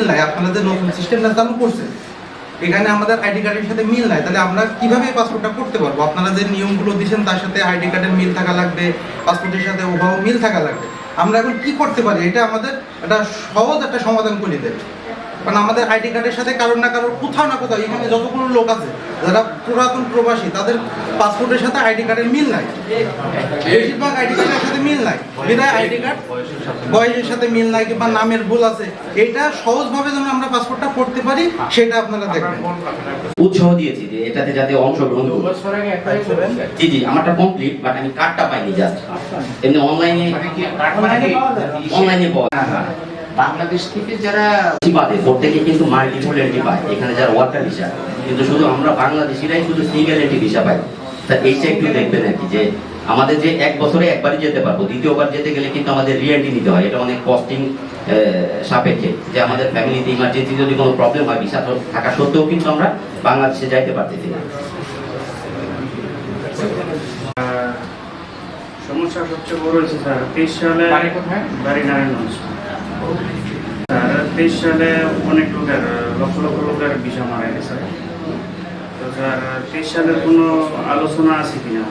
মিল নাই আপনারা যে নতুন সিস্টেমটা চালু করছেন এখানে আমাদের আইডি কার্ডের সাথে মিল নাই, তাহলে আমরা কীভাবে পাসপোর্টটা করতে পারব? আপনারা যে নিয়মগুলো দিয়েছেন, তার সাথে আইডি কার্ডের মিল থাকা লাগবে পাসপোর্টের সাথে ওভাবে মিল থাকা লাগবে। আমরা এখন কি করতে পারি? এটা আমাদের একটা সহজ একটা সমাধান করে দেবে। কারণ আমাদের আইডি কার্ডের সাথে কারোর না কারোর কোথাও না কোথাও এখানে যতগুলো লোক আছে যারা পুরাতন প্রবাসী তাদের পাসপোর্টের সাথে আইডি কার্ডের মিল নাই। বেশিরভাগ আইডি কার্ডের সাথে মিল নাই। বিদায় আইডি কার্ড বয়সের সাথে মিল নাই কিংবা নামের ভুল আছে। এটা সহজভাবে যেন আমরা পাসপোর্টটা করতে পারি সেটা আপনারা দেখবেন। উৎসাহ দিয়েছি যে এটাতে যাতে অংশগ্রহণ করুন জি জি আমারটা কমপ্লিট বাট আমি কার্ডটা পাইনি জাস্ট এমনি অনলাইনে অনলাইনে পাওয়া বাংলাদেশ থেকে যারা বাদে প্রত্যেকে কিন্তু মাল্টিপল এন্ট্রি পায়। এখানে যারা ওয়ার্কার ভিসা কিন্তু শুধু আমরা বাংলাদেশিরাই শুধু সিঙ্গেল ভিসা পাই। তা এইটা একটু দেখবেন আর কি যে আমাদের যে এক বছরে একবারই যেতে পারব দ্বিতীয়বার যেতে গেলে কিন্তু আমাদের রিএন্ট্রি নিতে হয়। এটা অনেক কস্টিং সাপেক্ষে যে আমাদের ফ্যামিলিতে ইমার্জেন্সি যদি কোনো প্রবলেম হয় ভিসা থাকা সত্ত্বেও কিন্তু আমরা বাংলাদেশে যাইতে পারতেছি না। সমস্যা সবচেয়ে বড় হয়েছে স্যার তেইশ সালে বাড়ি কোথায়? নারায়ণগঞ্জ। তেইশ সালে অনেক লোকের, লক্ষ লক্ষ লোকের বিষয় মারা গেছে। তো স্যার, তেইশ সালের কোনো আলোচনা আছে কিনা?